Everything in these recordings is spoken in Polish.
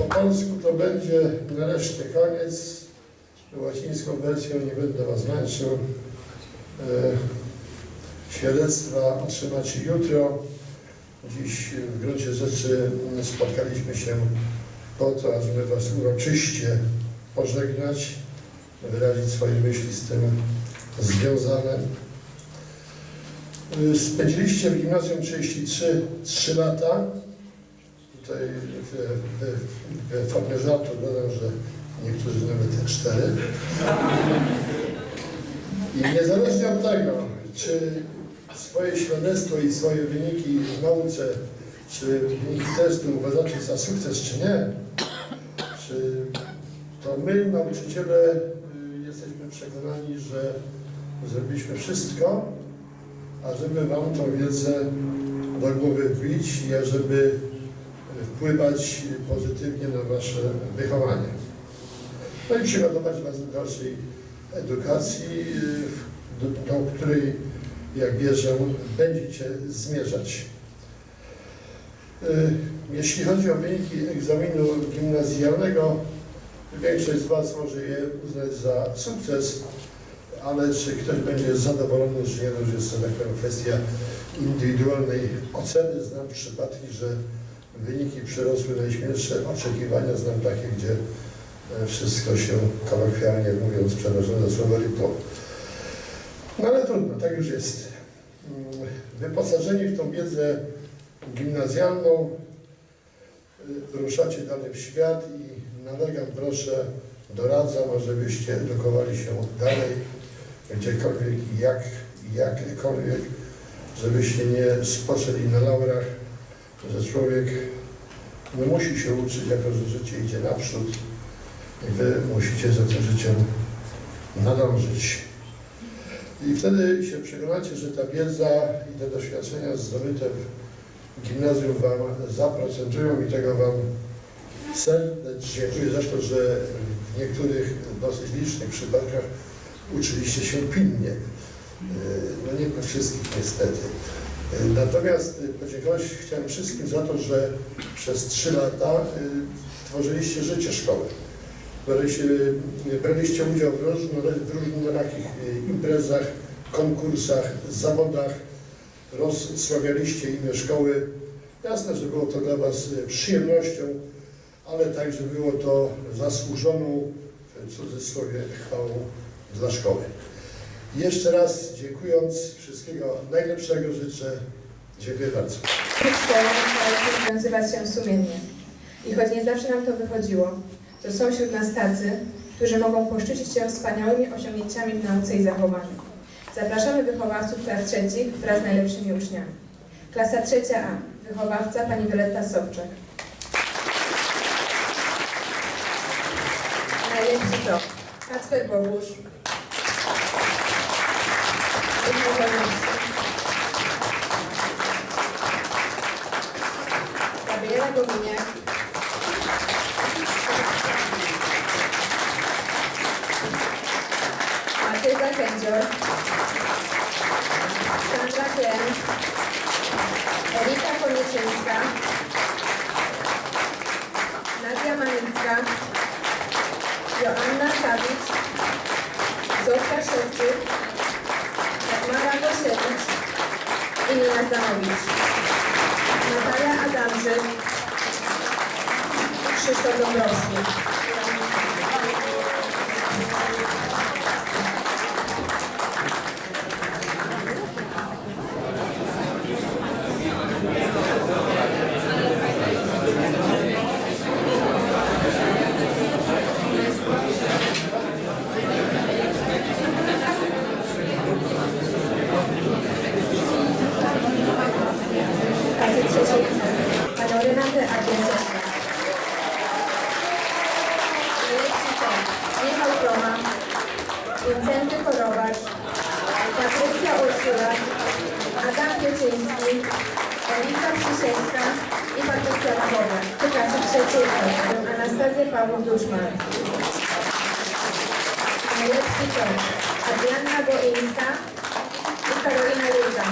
Po polsku to będzie nareszcie koniec. Łacińską wersją nie będę Was męczył. E, Świadectwa otrzymacie jutro. Dziś w gruncie rzeczy spotkaliśmy się po to, ażeby Was uroczyście pożegnać, wyrazić swoje myśli z tym związane. Y, Spędziliście w gimnazjum 33 3 lata. Tutaj w, w, w formie żartu dodam, że niektórzy nawet 4. I niezależnie od tego, czy swoje świadectwo i swoje wyniki w nauce, czy wyniki testu uważacie za sukces, czy nie, czy to my, nauczyciele, y, jesteśmy przekonani, że zrobiliśmy wszystko, ażeby Wam tą wiedzę do głowy wbić i ażeby wpływać pozytywnie na Wasze wychowanie. No i przygotować Was do dalszej edukacji, do, do której, jak wierzę, będziecie zmierzać. Y, Jeśli chodzi o wyniki egzaminu gimnazjalnego, większość z Was może je uznać za sukces, ale czy ktoś będzie zadowolony, czy nie, to jest tak powiem, kwestia indywidualnej oceny. Znam przypadki, że wyniki przerosły najśmielsze oczekiwania. Znam takie, gdzie e, wszystko się kolokwialnie mówiąc przerażone słowo rypło. No ale trudno, tak już jest. Mm, Wyposażeni w tą wiedzę gimnazjalną y, ruszacie dalej w świat i nalegam, proszę, doradzam, ażebyście edukowali się dalej, gdziekolwiek i jak, jakkolwiek, żebyście nie spoczęli na laurach, że człowiek no, musi się uczyć, jako że życie idzie naprzód i wy musicie za tym życiem nadążyć. I wtedy się przekonacie, że ta wiedza i te doświadczenia zdobyte w gimnazjum Wam zaprocentują i tego Wam serdecznie dziękuję. Zresztą, że w niektórych dosyć licznych przypadkach uczyliście się pilnie. Yy, No nie we wszystkich niestety. Natomiast yy, podziękować chciałem wszystkim za to, że przez trzy lata yy, tworzyliście życie szkoły. Braliście, braliście udział w, różno, w różnorakich imprezach, konkursach, zawodach, rozsławialiście imię szkoły. Jasne, że było to dla Was przyjemnością, ale także było to zasłużoną, w cudzysłowie, chwałą dla szkoły. Jeszcze raz dziękując, wszystkiego najlepszego życzę. Dziękuję bardzo. Należy rozwiązywać się sumiennie. I choć nie zawsze nam to wychodziło, to są wśród nas tacy, którzy mogą poszczycić się wspaniałymi osiągnięciami w nauce i zachowaniu. Zapraszamy wychowawców klas trzecich wraz z najlepszymi uczniami. Klasa trzecia A. Wychowawca pani Wioletta Sobczak. Najlepszy to Kacper Bogusz. Gabriela Dominhac. Matheus Arcanjor. Костя Домбровский. Ursula, Adam Pieczyński, Elita Przysięska i Patrycja. Do klasy trzeciej. Anastazja Pawłów-Duszman. Najlepszy to Adrianna Boińska i Karolina Luza.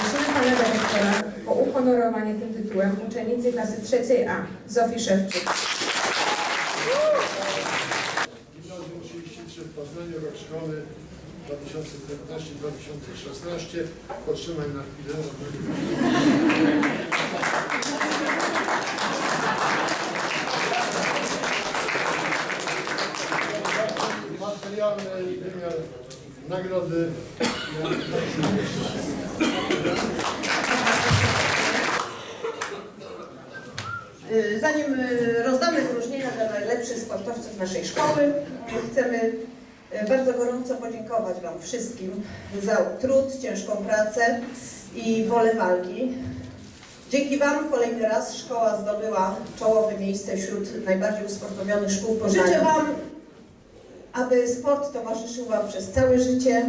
Prosimy Pana Dyrektora o uhonorowanie tym tytułem uczennicy klasy trzeciej A, Zofii Szewczyk. Gimnazjum 33 w Poznaniu, rok szkoły 2019-2016. Potrzymaj na chwilę. Materialny wymiar nagrody. Zanim rozdamy wyróżnienia dla najlepszych sportowców naszej szkoły, chcemy bardzo gorąco podziękować Wam wszystkim za trud, ciężką pracę i wolę walki. Dzięki Wam kolejny raz szkoła zdobyła czołowe miejsce wśród najbardziej usportowionych szkół Poznania. Życzę Wam, aby sport towarzyszył Wam przez całe życie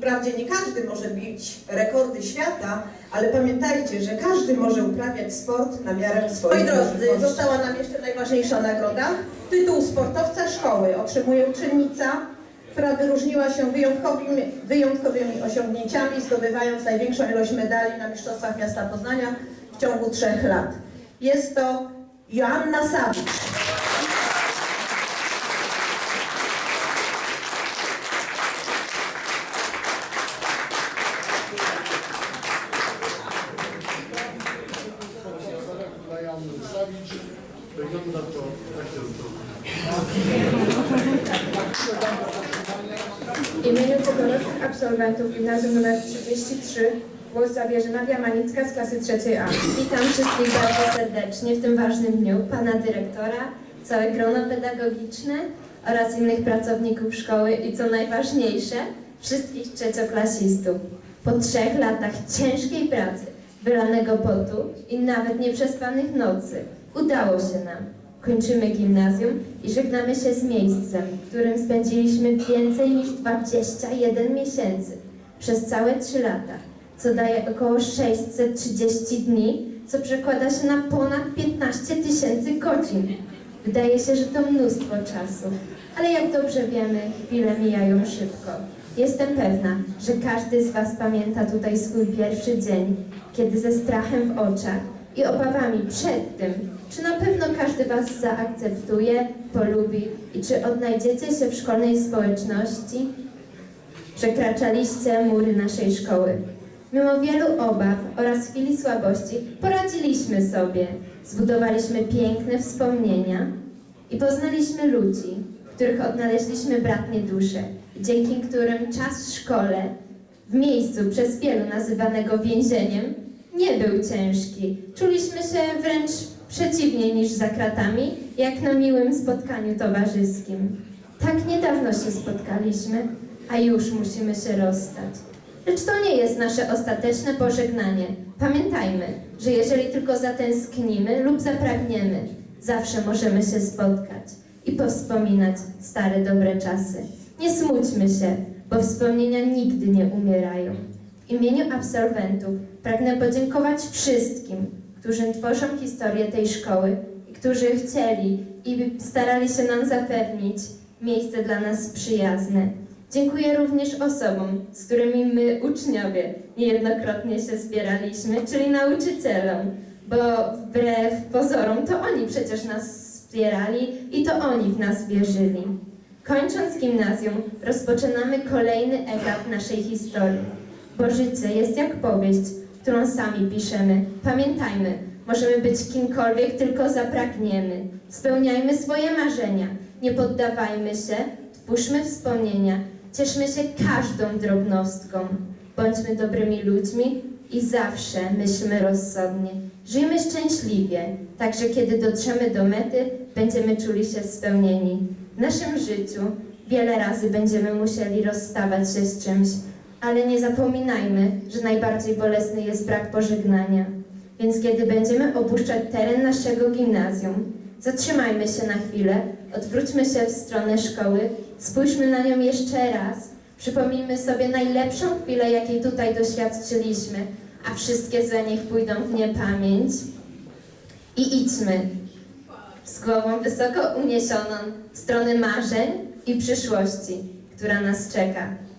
wprawdzie nie każdy może bić rekordy świata, ale pamiętajcie, że każdy może uprawiać sport na miarę swoich Moi drodzy, została nam jeszcze najważniejsza nagroda. Tytuł sportowca szkoły otrzymuje uczennica, która wyróżniła się wyjątkowymi, wyjątkowymi osiągnięciami, zdobywając największą ilość medali na Mistrzostwach Miasta Poznania w ciągu trzech lat. Jest to Joanna Sawicz. Dla Jany Sawicz. Wygląda to oto. W imieniu tegorocznych absolwentów gimnazjum nr 33 głos zabierze Nadia Manicka z klasy trzeciej A. Witam wszystkich bardzo serdecznie w tym ważnym dniu, pana dyrektora, całe grono pedagogiczne oraz innych pracowników szkoły i co najważniejsze, wszystkich trzecioklasistów. Po trzech latach ciężkiej pracy, wylanego potu i nawet nieprzespanych nocy udało się nam. Kończymy gimnazjum i żegnamy się z miejscem, w którym spędziliśmy więcej niż 21 miesięcy przez całe 3 lata co daje około 630 dni, co przekłada się na ponad 15 tysięcy godzin. Wydaje się, że to mnóstwo czasu, ale jak dobrze wiemy, chwile mijają szybko. Jestem pewna, że każdy z Was pamięta tutaj swój pierwszy dzień, kiedy ze strachem w oczach i obawami przed tym, czy na pewno każdy Was zaakceptuje, polubi i czy odnajdziecie się w szkolnej społeczności, Przekraczaliście mury naszej szkoły. Mimo wielu obaw oraz chwili słabości poradziliśmy sobie. Zbudowaliśmy piękne wspomnienia i poznaliśmy ludzi, których odnaleźliśmy bratnie dusze, dzięki którym czas w szkole, w miejscu przez wielu nazywanego więzieniem, nie był ciężki. Czuliśmy się wręcz przeciwnie niż za kratami, jak na miłym spotkaniu towarzyskim. Tak niedawno się spotkaliśmy, a już musimy się rozstać. Lecz to nie jest nasze ostateczne pożegnanie. Pamiętajmy, że jeżeli tylko zatęsknimy lub zapragniemy, zawsze możemy się spotkać i powspominać stare dobre czasy. Nie smućmy się, bo wspomnienia nigdy nie umierają. W imieniu absolwentów pragnę podziękować wszystkim, którzy tworzą historię tej szkoły i którzy chcieli i starali się nam zapewnić miejsce dla nas przyjazne. Dziękuję również osobom, z którymi my, uczniowie, niejednokrotnie się spieraliśmy, czyli nauczycielom, bo wbrew pozorom to oni przecież nas wspierali i to oni w nas wierzyli. Kończąc gimnazjum, rozpoczynamy kolejny etap naszej historii, bo życie jest jak powieść, którą sami piszemy. Pamiętajmy, możemy być kimkolwiek tylko zapragniemy. Spełniajmy swoje marzenia, nie poddawajmy się, twórzmy wspomnienia, cieszmy się każdą drobnostką. Bądźmy dobrymi ludźmi i zawsze myślmy rozsądnie. Żyjmy szczęśliwie, tak że kiedy dotrzemy do mety, będziemy czuli się spełnieni. W naszym życiu wiele razy będziemy musieli rozstawać się z czymś, ale nie zapominajmy, że najbardziej bolesny jest brak pożegnania. Więc kiedy będziemy opuszczać teren naszego gimnazjum, zatrzymajmy się na chwilę, odwróćmy się w stronę szkoły, spójrzmy na nią jeszcze raz, przypomnijmy sobie najlepszą chwilę, jakiej tutaj doświadczyliśmy, a wszystkie złe niech pójdą w niepamięć. I idźmy z głową wysoko uniesioną w stronę marzeń i przyszłości, która nas czeka.